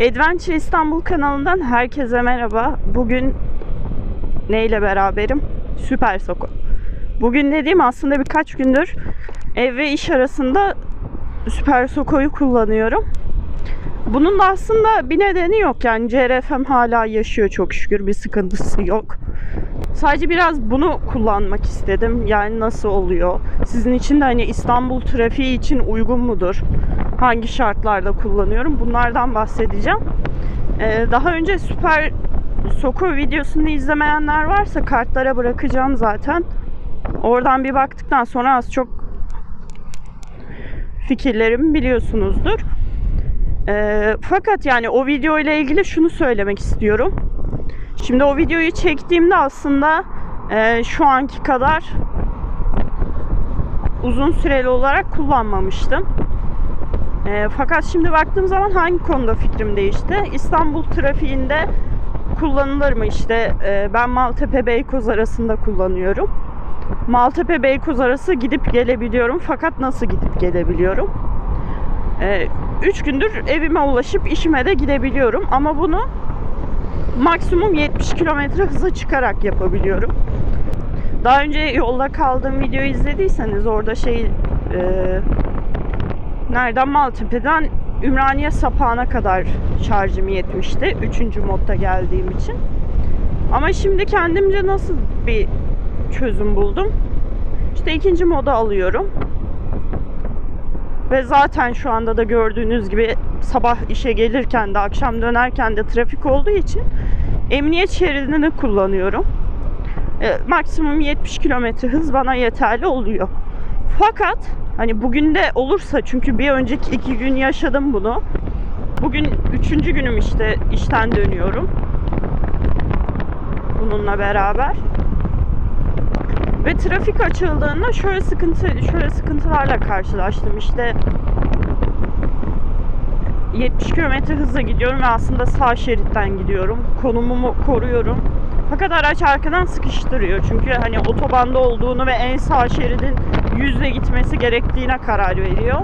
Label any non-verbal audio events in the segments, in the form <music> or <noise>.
Adventure İstanbul kanalından herkese merhaba. Bugün neyle beraberim? Süper Soko. Bugün dediğim aslında birkaç gündür ev ve iş arasında Süper Soko'yu kullanıyorum. Bunun da aslında bir nedeni yok yani CRF'm hala yaşıyor çok şükür bir sıkıntısı yok. Sadece biraz bunu kullanmak istedim. Yani nasıl oluyor? Sizin için de hani İstanbul trafiği için uygun mudur? Hangi şartlarda kullanıyorum? Bunlardan bahsedeceğim. Ee, daha önce Süper Soku videosunu izlemeyenler varsa kartlara bırakacağım zaten. Oradan bir baktıktan sonra az çok fikirlerimi biliyorsunuzdur. Ee, fakat yani o video ile ilgili şunu söylemek istiyorum. Şimdi o videoyu çektiğimde aslında e, şu anki kadar uzun süreli olarak kullanmamıştım. E, fakat şimdi baktığım zaman hangi konuda fikrim değişti? İstanbul trafiğinde kullanılır mı işte? E, ben Maltepe Beykoz arasında kullanıyorum. Maltepe Beykoz arası gidip gelebiliyorum fakat nasıl gidip gelebiliyorum? 3 gündür evime ulaşıp işime de gidebiliyorum ama bunu maksimum 70 kilometre hıza çıkarak yapabiliyorum. Daha önce yolda kaldığım videoyu izlediyseniz orada şey e, nereden Maltepe'den Ümraniye sapağına kadar şarjım yetmişti. Üçüncü modda geldiğim için. Ama şimdi kendimce nasıl bir çözüm buldum? İşte ikinci moda alıyorum. Ve zaten şu anda da gördüğünüz gibi sabah işe gelirken de akşam dönerken de trafik olduğu için emniyet şeridini kullanıyorum. E, maksimum 70 kilometre hız bana yeterli oluyor. Fakat hani bugün de olursa çünkü bir önceki iki gün yaşadım bunu. Bugün üçüncü günüm işte işten dönüyorum. Bununla beraber. Ve trafik açıldığında şöyle sıkıntı şöyle sıkıntılarla karşılaştım. İşte 70 km hızla gidiyorum ve aslında sağ şeritten gidiyorum. Konumumu koruyorum. Fakat araç arkadan sıkıştırıyor. Çünkü hani otobanda olduğunu ve en sağ şeridin yüzle gitmesi gerektiğine karar veriyor.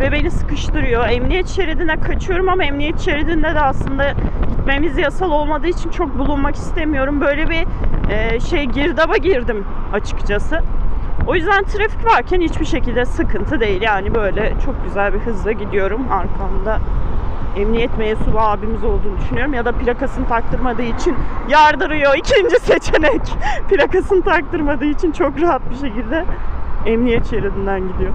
Ve beni sıkıştırıyor. Emniyet şeridine kaçıyorum ama emniyet şeridinde de aslında gitmemiz yasal olmadığı için çok bulunmak istemiyorum. Böyle bir e, şey girdaba girdim açıkçası. O yüzden trafik varken hiçbir şekilde sıkıntı değil. Yani böyle çok güzel bir hızla gidiyorum. Arkamda emniyet mensubu abimiz olduğunu düşünüyorum. Ya da plakasını taktırmadığı için yardırıyor. İkinci seçenek. <laughs> plakasını taktırmadığı için çok rahat bir şekilde emniyet şeridinden gidiyor.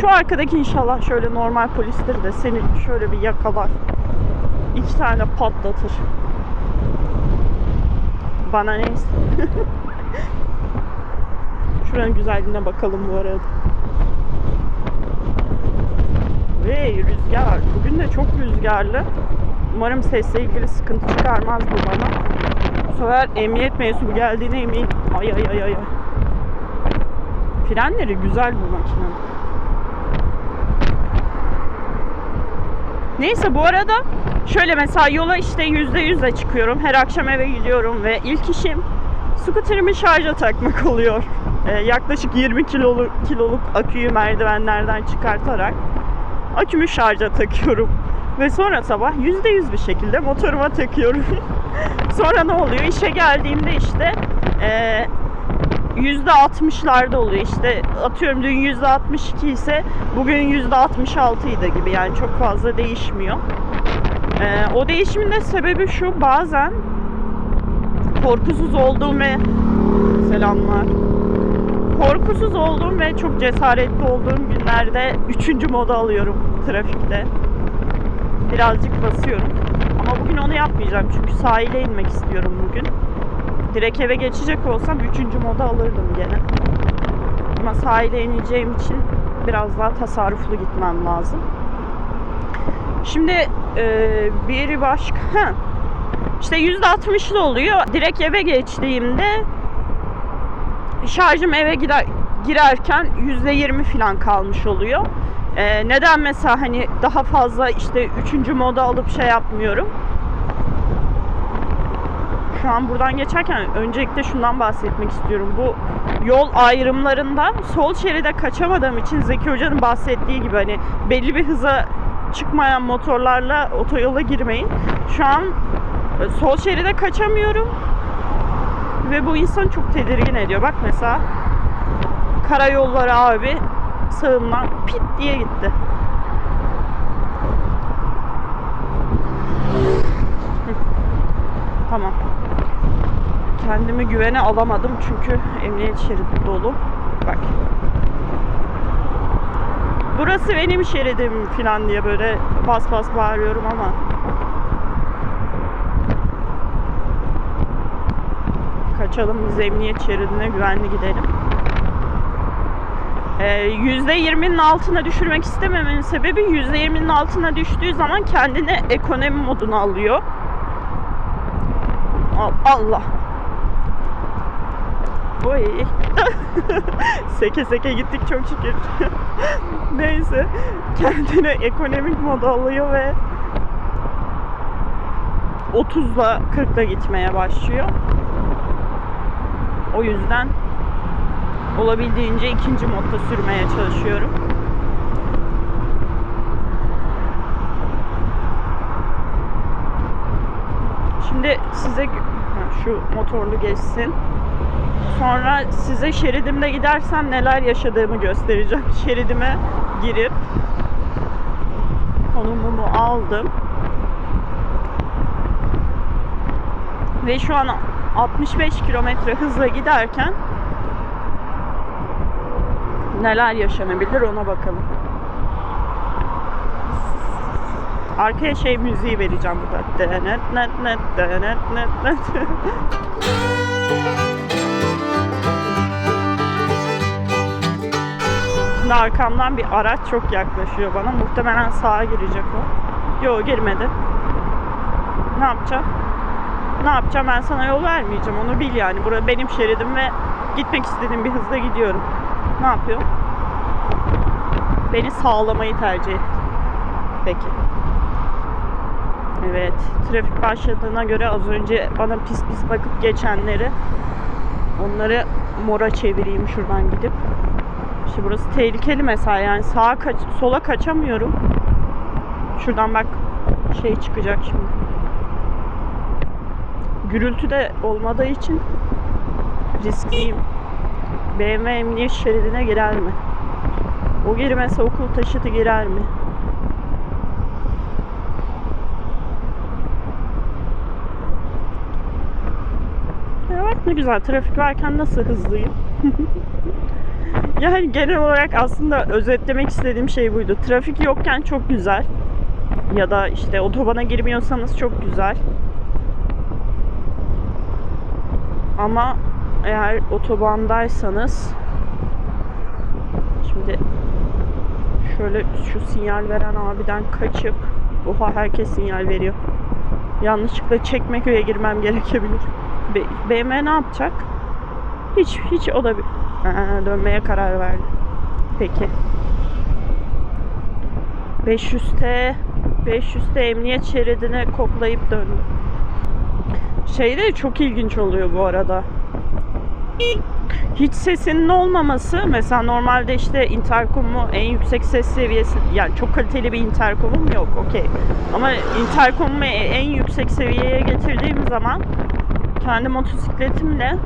Şu arkadaki inşallah şöyle normal polistir de seni şöyle bir yakalar. İki tane patlatır. Bana neyse. <laughs> Şuranın güzelliğine bakalım bu arada. Ve rüzgar. Bugün de çok rüzgarlı. Umarım sesle ilgili sıkıntı çıkarmaz bu bana. Bu sefer emniyet mensubu geldiğine emin. Ay ay ay ay. Frenleri güzel bu makinenin. Neyse bu arada şöyle mesela yola işte yüzde yüzle çıkıyorum. Her akşam eve gidiyorum ve ilk işim skuterimi şarja takmak oluyor. Ee, yaklaşık 20 kiloluk, kiloluk aküyü merdivenlerden çıkartarak akümü şarja takıyorum. Ve sonra sabah yüzde yüz bir şekilde motoruma takıyorum. <laughs> sonra ne oluyor? İşe geldiğimde işte yüzde 60'larda oluyor. İşte atıyorum dün yüzde 62 ise bugün yüzde 66'ydı gibi yani çok fazla değişmiyor. Ee, o değişimin de sebebi şu bazen korkusuz olduğum ve selamlar. Korkusuz olduğum ve çok cesaretli olduğum günlerde üçüncü moda alıyorum trafikte. Birazcık basıyorum. Ama bugün onu yapmayacağım çünkü sahile inmek istiyorum bugün. Direkt eve geçecek olsam üçüncü moda alırdım gene. Ama sahile ineceğim için biraz daha tasarruflu gitmem lazım. Şimdi e, bir başka... Ha. İşte %60'lı oluyor. Direkt eve geçtiğimde şarjım eve gider, girerken %20 falan kalmış oluyor. Ee, neden mesela hani daha fazla işte üçüncü moda alıp şey yapmıyorum? Şu an buradan geçerken öncelikle şundan bahsetmek istiyorum. Bu yol ayrımlarında sol şeride kaçamadığım için Zeki Hoca'nın bahsettiği gibi hani belli bir hıza çıkmayan motorlarla otoyola girmeyin. Şu an e, sol şeride kaçamıyorum. Ve bu insan çok tedirgin ediyor. Bak mesela karayolları abi sağımdan pit diye gitti. Tamam. Kendimi güvene alamadım çünkü emniyet şeridi dolu. Bak. Burası benim şeridim falan diye böyle bas bas bağırıyorum ama kaçalım biz emniyet şeridine güvenli gidelim. Ee, %20'nin altına düşürmek istememenin sebebi %20'nin altına düştüğü zaman kendini ekonomi moduna alıyor. Al- Allah. Oy. <laughs> seke seke gittik çok şükür. <laughs> Neyse. Kendini ekonomik moda alıyor ve 30'la 40'la gitmeye başlıyor. O yüzden olabildiğince ikinci modda sürmeye çalışıyorum. Şimdi size şu motorlu geçsin. Sonra size şeridimde gidersem neler yaşadığımı göstereceğim. <laughs> Şeridime girip konumumu aldım. Ve şu an 65 kilometre hızla giderken neler yaşanabilir ona bakalım. Arkaya şey müziği vereceğim burada. Denet net net denet net net. <laughs> Şimdi arkamdan bir araç çok yaklaşıyor bana. Muhtemelen sağa girecek o. Yo girmedi. Ne yapacağım? Ne yapacağım? Ben sana yol vermeyeceğim. Onu bil yani. Burası benim şeridim ve gitmek istediğim bir hızda gidiyorum. Ne yapıyor? Beni sağlamayı tercih etti. Peki. Evet. Trafik başladığına göre az önce bana pis pis bakıp geçenleri onları mora çevireyim şuradan gidip. İşte burası tehlikeli mesela yani sağa kaç sola kaçamıyorum. Şuradan bak şey çıkacak şimdi. Gürültü de olmadığı için riskliyim. BMW emniyet şeridine girer mi? O girmese okul taşıtı girer mi? Ya bak ne güzel trafik varken nasıl hızlıyım. <laughs> yani genel olarak aslında özetlemek istediğim şey buydu. Trafik yokken çok güzel. Ya da işte otobana girmiyorsanız çok güzel. Ama eğer otobandaysanız şimdi şöyle şu sinyal veren abiden kaçıp oha herkes sinyal veriyor. Yanlışlıkla Çekmeköy'e girmem gerekebilir. B- BMW ne yapacak? Hiç hiç o da bir Ha, dönmeye karar verdi. Peki. 500T 500T emniyet şeridine koklayıp döndü. Şey de çok ilginç oluyor bu arada. Hiç sesinin olmaması mesela normalde işte interkomu en yüksek ses seviyesi yani çok kaliteli bir interkomum yok okey. Ama interkomumu en yüksek seviyeye getirdiğim zaman kendi motosikletimle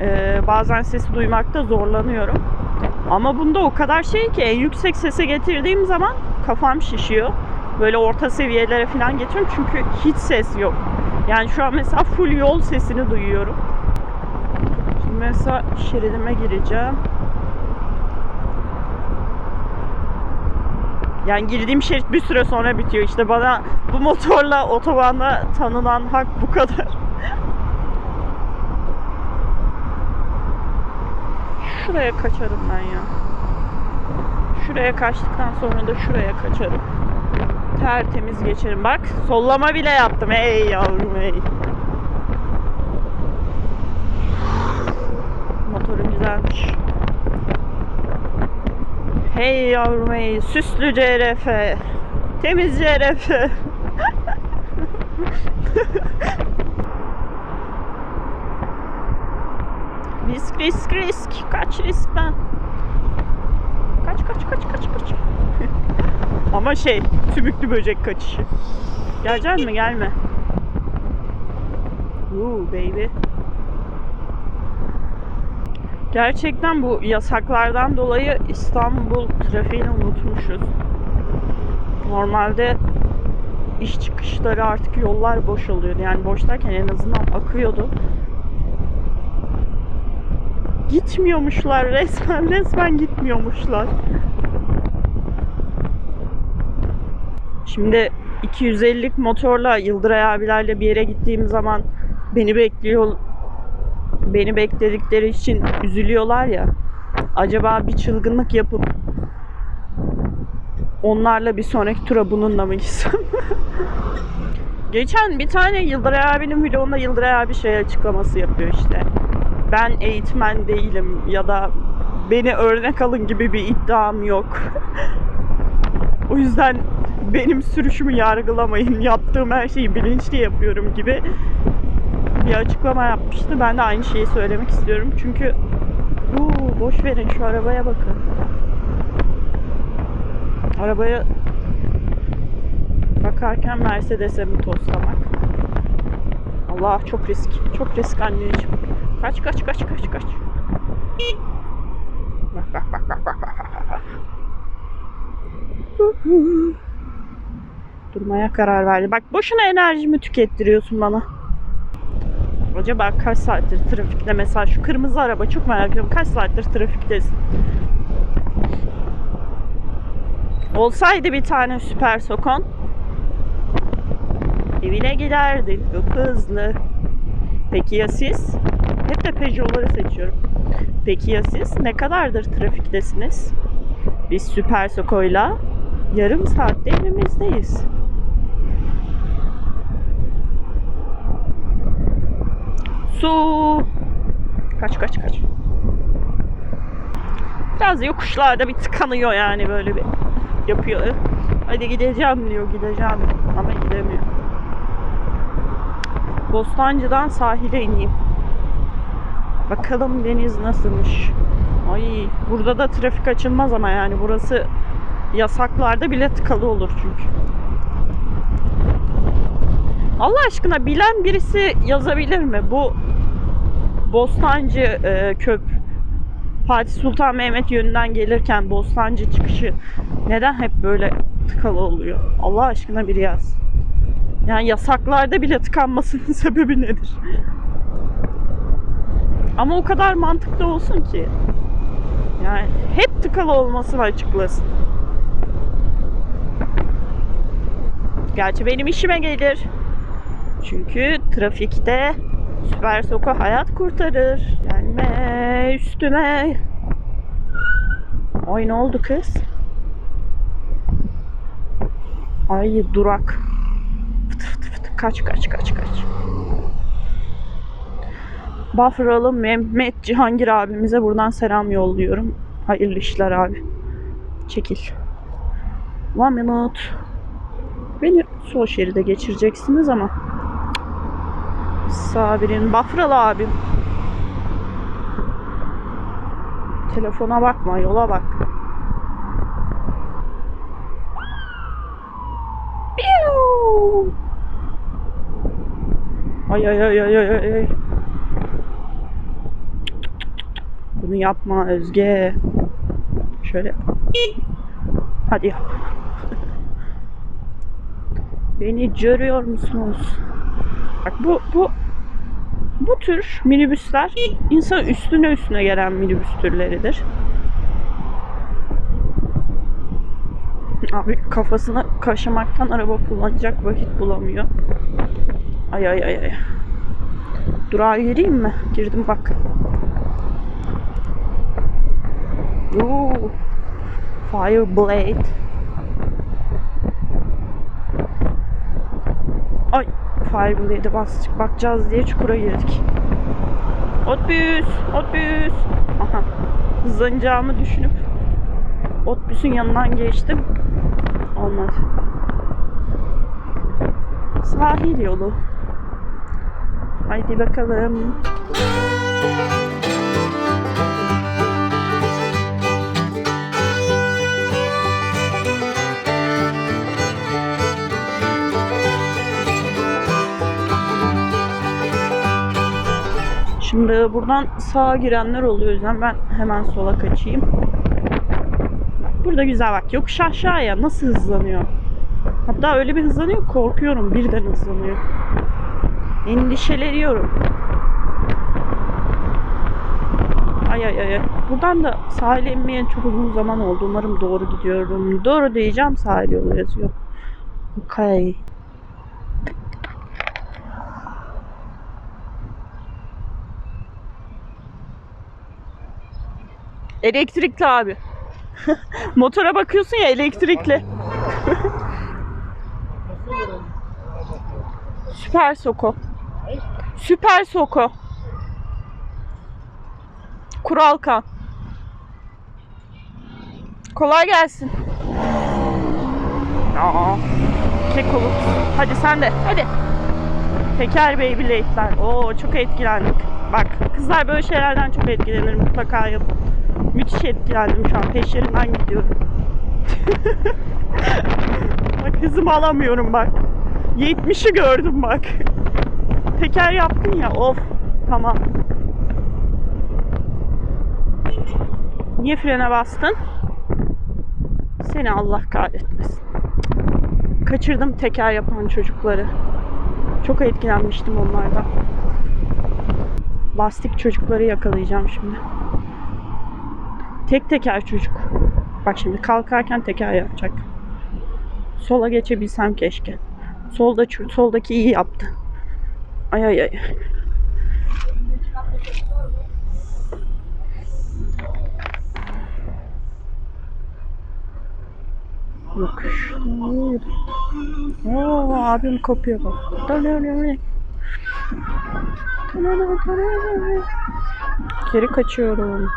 e, bazen sesi duymakta zorlanıyorum. Ama bunda o kadar şey ki en yüksek sese getirdiğim zaman kafam şişiyor. Böyle orta seviyelere falan getiriyorum çünkü hiç ses yok. Yani şu an mesela full yol sesini duyuyorum. Şimdi mesela şeridime gireceğim. Yani girdiğim şerit bir süre sonra bitiyor. İşte bana bu motorla otobanda tanınan hak bu kadar. Şuraya kaçarım ben ya. Şuraya kaçtıktan sonra da şuraya kaçarım. Tertemiz geçerim. Bak sollama bile yaptım. Ey yavrum ey. Motoru güzelmiş. Hey yavrum hey. Süslü CRF. Temiz CRF. <laughs> risk risk risk. Kaç riskten. Kaç kaç kaç kaç kaç. Ama şey sümüklü böcek kaçışı. Gelecek mi gelme. Ooh baby. Gerçekten bu yasaklardan dolayı İstanbul trafiğini unutmuşuz. Normalde iş çıkışları artık yollar boş oluyordu. Yani boş derken en azından akıyordu. Gitmiyormuşlar resmen resmen gitmiyormuşlar. Şimdi 250'lik motorla Yıldıray abilerle bir yere gittiğim zaman beni bekliyor beni bekledikleri için üzülüyorlar ya. Acaba bir çılgınlık yapıp onlarla bir sonraki tura bununla mı gitsem? <laughs> Geçen bir tane Yıldıray abinin vlogunda Yıldıray abi şey açıklaması yapıyor işte. Ben eğitmen değilim ya da beni örnek alın gibi bir iddiam yok. <laughs> o yüzden benim sürüşümü yargılamayın. Yaptığım her şeyi bilinçli yapıyorum gibi bir açıklama yapmıştı. Ben de aynı şeyi söylemek istiyorum. Çünkü Uuu, boş verin şu arabaya bakın. Arabaya bakarken Mercedes'e mi toslamak? Allah çok risk. Çok risk anneciğim. Kaç kaç kaç kaç kaç. Bak bak bak bak bak, bak. Durmaya karar verdi. Bak boşuna enerjimi tükettiriyorsun bana. Acaba kaç saattir trafikte mesela şu kırmızı araba çok merak ediyorum. Kaç saattir trafiktesin? Olsaydı bir tane süper sokon evine giderdin çok hızlı. Peki ya siz? Hep de Peugeot'ları seçiyorum. Peki ya siz? Ne kadardır trafiktesiniz? Biz Süper Soko'yla yarım saatte evimizdeyiz. Su. Kaç kaç kaç. Biraz yokuşlarda bir tıkanıyor yani böyle bir yapıyor. Hadi gideceğim diyor gideceğim ama gidemiyor. Bostancı'dan sahile ineyim. Bakalım deniz nasılmış. Ay burada da trafik açılmaz ama yani burası yasaklarda bile tıkalı olur çünkü. Allah aşkına bilen birisi yazabilir mi? Bu Bostancı e, köp Fatih Sultan Mehmet yönünden gelirken Bostancı çıkışı neden hep böyle tıkalı oluyor? Allah aşkına biri yaz. Yani yasaklarda bile tıkanmasının <laughs> sebebi nedir? Ama o kadar mantıklı olsun ki. Yani hep tıkalı olmasını açıklasın. Gerçi benim işime gelir. Çünkü trafikte Süper Soko hayat kurtarır. Gelme üstüme. Ay ne oldu kız? Ay durak. Fıtı fıtı fıtı. Kaç kaç kaç kaç. Bafralı Mehmet Cihangir abimize buradan selam yolluyorum. Hayırlı işler abi. Çekil. One minute. Beni sol şeride geçireceksiniz ama Sabir'in Bafralı abim. Telefona bakma, yola bak. Ay ay ay ay ay ay. Bunu yapma Özge. Şöyle. Hadi yap. Beni görüyor musunuz? Bak bu bu bu tür minibüsler insan üstüne üstüne gelen minibüs türleridir. Abi kafasını kaşımaktan araba kullanacak vakit bulamıyor. Ay ay ay ay. Durağa gireyim mi? Girdim bak. Oo. Fireblade. Ay Fireblade'e bastık. Bakacağız diye çukura girdik. Otbüs, otbüs. Aha. Hızlanacağımı düşünüp otbüsün yanından geçtim. Olmadı. Sahil yolu. Haydi bakalım. Ee, buradan sağa girenler oluyor. O yüzden ben hemen sola kaçayım. Burada güzel bak. Yokuş aşağıya nasıl hızlanıyor. Hatta öyle bir hızlanıyor korkuyorum. Birden hızlanıyor. Endişeleniyorum. Ay ay ay. Buradan da sahile inmeye çok uzun zaman oldu. Umarım doğru gidiyorum. Doğru diyeceğim sahil yolu yazıyor. Okay. Elektrikli abi. <laughs> Motora bakıyorsun ya elektrikli. <laughs> Süper Soko. Süper Soko. Kuralkan. Kolay gelsin. Aa, kekoluk. Hadi sen de. Hadi. Teker Beyblade'ler. Oo çok etkilendik. Bak kızlar böyle şeylerden çok etkilenir mutlaka yapın. Müthiş etkilendim şu an. Peşlerinden gidiyorum. <laughs> bak hızımı alamıyorum bak. 70'i gördüm bak. Teker yaptın ya of. Tamam. Niye frene bastın? Seni Allah kahretmesin. Kaçırdım teker yapan çocukları. Çok etkilenmiştim onlardan. Lastik çocukları yakalayacağım şimdi. Tek teker çocuk. Bak şimdi kalkarken teker yapacak. Sola geçebilsem keşke. Solda soldaki iyi yaptı. Ay ay ay. Yok. Oo abim kopuyor bak. Geri kaçıyorum.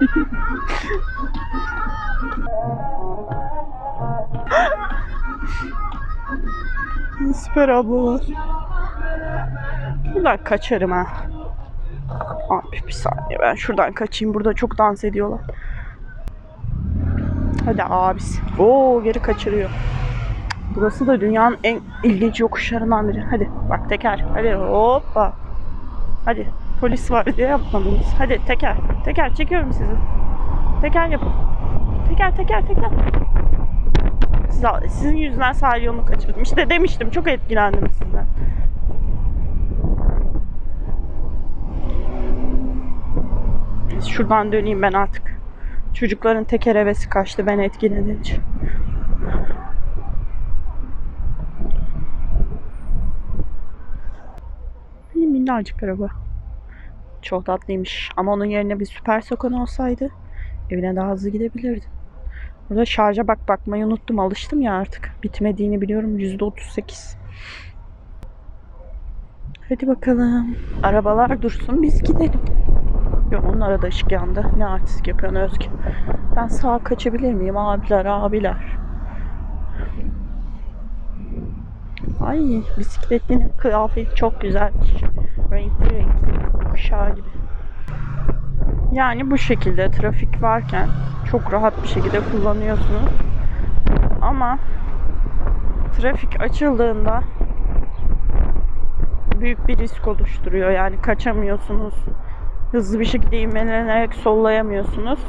<laughs> Süper ablalar. Buradan kaçarım ha. Abi bir saniye ben şuradan kaçayım. Burada çok dans ediyorlar. Hadi abisi. Oo geri kaçırıyor. Burası da dünyanın en ilginç yokuşlarından biri. Hadi bak teker. Hadi hoppa. Hadi polis var diye yapmadınız. Hadi teker. Teker çekiyorum sizi. Teker yapın. Teker teker teker. Siz- Sizin yüzünden sahil yolunu kaçırdım. İşte demiştim çok etkilendim sizden. Şuradan döneyim ben artık. Çocukların teker hevesi kaçtı ben etkilenince. Minnacık araba. Çok tatlıymış. Ama onun yerine bir süper sokan olsaydı evine daha hızlı gidebilirdim. Burada şarja bak bakmayı unuttum. Alıştım ya artık. Bitmediğini biliyorum. %38. Hadi bakalım. Arabalar dursun biz gidelim. Yok onun arada ışık yandı. Ne artistik yapıyorsun Özgü? Ben sağa kaçabilir miyim abiler abiler? Ay bisikletlinin kıyafeti çok güzelmiş. Renkli renkli kuşağı gibi. Yani bu şekilde trafik varken çok rahat bir şekilde kullanıyorsunuz. Ama trafik açıldığında büyük bir risk oluşturuyor. Yani kaçamıyorsunuz. Hızlı bir şekilde ivmelenerek sollayamıyorsunuz.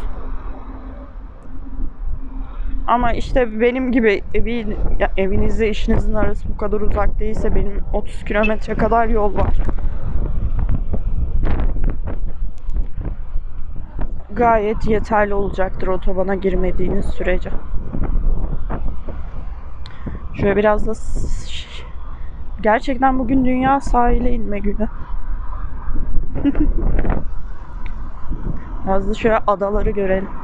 Ama işte benim gibi evi, evinizle işinizin arası bu kadar uzak değilse benim 30 kilometre kadar yol var. Gayet yeterli olacaktır otobana girmediğiniz sürece. Şöyle biraz da gerçekten bugün dünya sahile inme günü. <laughs> Biraz da şöyle adaları görelim.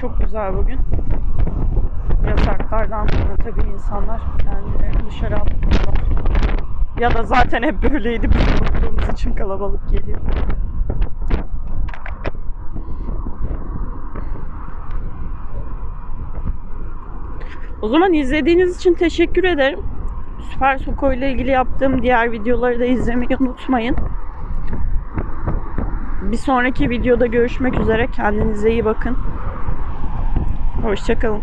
Çok güzel bugün. Yasaklardan sonra tabii insanlar kendilerini dışarı atmıyorlar. Ya da zaten hep böyleydi. Biz unuttuğumuz için kalabalık geliyor. O zaman izlediğiniz için teşekkür ederim. Süper Soko ile ilgili yaptığım diğer videoları da izlemeyi unutmayın. Bir sonraki videoda görüşmek üzere. Kendinize iyi bakın. Hoşçakalın.